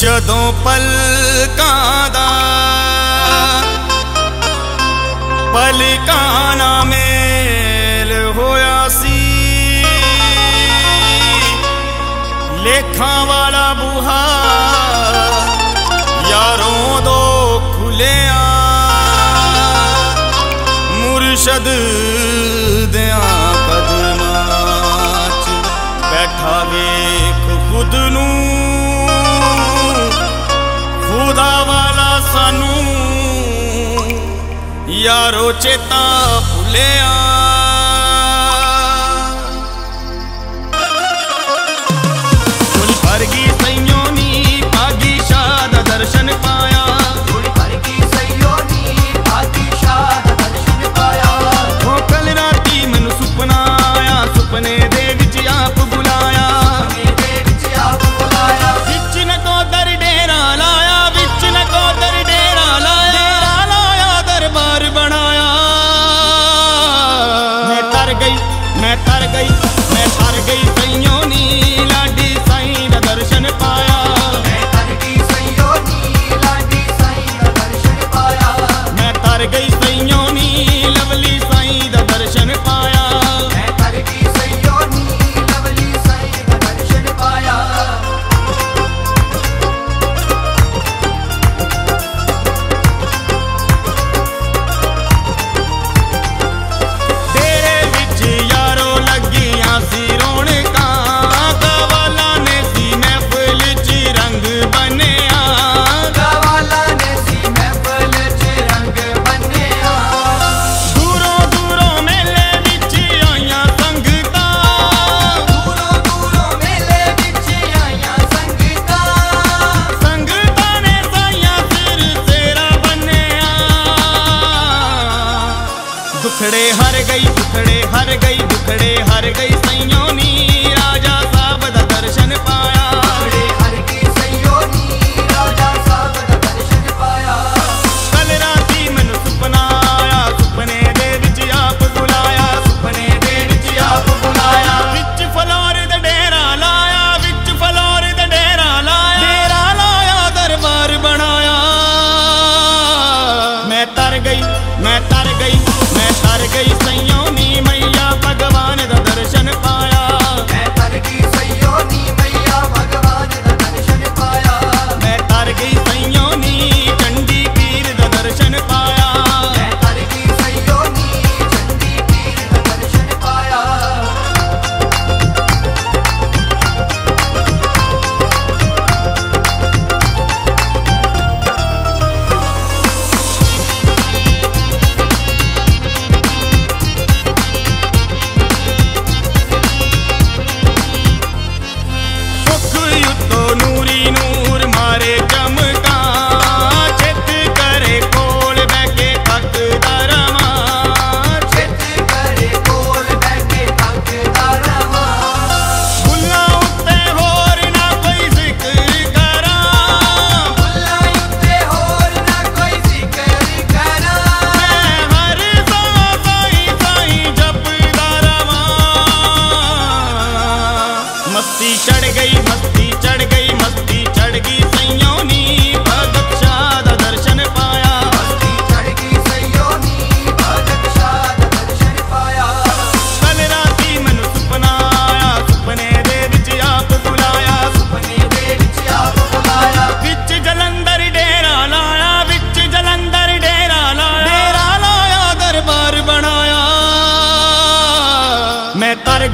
ਜਦੋਂ ਪਲਕਾਂ ਦਾ ਪਲਕਾਂ ਨਾ ਮੇਲ ਹੋਇਆ ਸੀ, ਲੇਖਾਂ ਵਾਲਾ ਬੁਹਾ ਯਾਰੋਂ ਦੋ ਖੁੱਲਿਆ ਮੁਰਸ਼ਦ ਦਿਆਂ ਕਦਮਾਂ 'ਚ ਬੈਠਾ ਵੇਖ ਖੁਦ ਨੂੰ ਖੁਦਾ ਵਾਲਾ ਸਾਨੂੰ ਯਾਰੋ ਚੇਤਾ ਭੁੱਲਿਆ। ਕੁਝ ਭਰ ਮੈਂ ਤਰ ਗਈ ਮੈਂ ਤਰ ਗਈ। ਗਈ। ਮੈਂ ਤਰ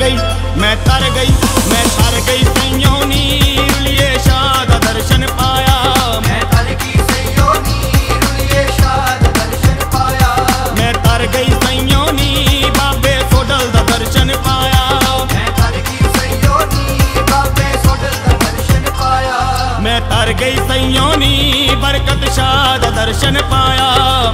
ਗਈ ਮੈਂ ਤਰ ਗਈ ਮੈਂ ਤਰ ਗਈ ਸਈਓ ਨੀ ਰੁਲੀਏ ਸ਼ਾਹ ਦਰਸ਼ਨ ਪਾਇਆ। ਮੈਂ ਤਰ ਗਈ ਸਈਓ ਨੀ ਰੁਲੀਏ ਸ਼ਾਹ ਦਰਸ਼ਨ ਪਾਇਆ। ਮੈਂ ਤਰ ਗਈ ਸਈਓ ਨੀ ਬਾਬੇ ਸੋਡਲ ਦਾ ਦਰਸ਼ਨ ਪਾਇਆ। ਮੈਂ ਤਰ ਗਈ ਸਈਓ ਨੀ ਬਾਬੇ ਸੋਡਲ ਦਾ ਦਰਸ਼ਨ ਪਾਇਆ। ਮੈਂ ਤਰ ਗਈ ਸਈਓ ਨੀ ਬਰਕਤ ਸ਼ਾਦ ਦਰਸ਼ਨ ਪਾਇਆ।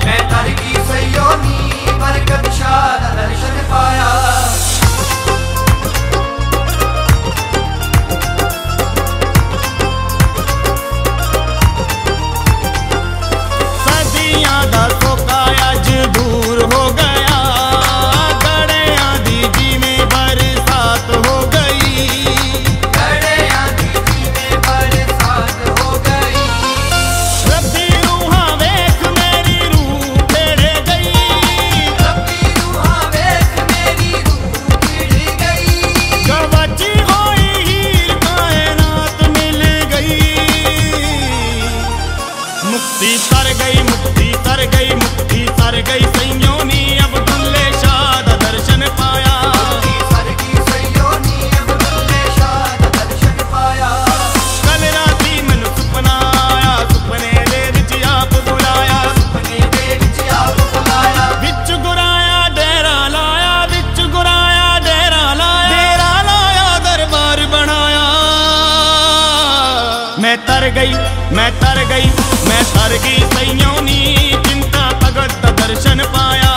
ਤਰ ਗਈ ਮੈਂ ਤਰ ਗਈ ਮੈਂ ਤਰ ਗਈ ਸਈਓ ਨੀ ਚਿੰਤਾ ਭਗਤ ਦਾ ਦਰਸ਼ਨ ਪਾਇਆ।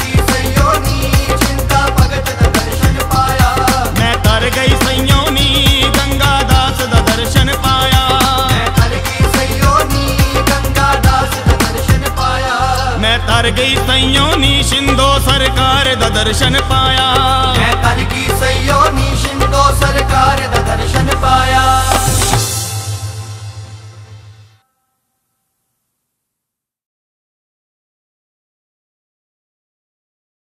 ਗਈ ਸਯੋਨੀ ਚਿੰਤਾ ਭਗਤ ਦਾ ਦਰਸ਼ਨ ਪਾਇਆ। ਮੈਂ ਤਰ ਗਈ ਸਈਓ ਨੀ ਗੰਗਾ ਦਾਸ ਦਾ ਦਰਸ਼ਨ ਪਾਇਆ। ਮੈਂ ਕਰ ਗਈ ਸਯੋਨੀ ਗੰਗਾ ਦਾਸ ਦਾ ਦਰਸ਼ਨ ਪਾਇਆ। ਮੈਂ ਤਰ ਗਈ ਸਈਓ ਨੀ ਸ਼ਿੰਦੋ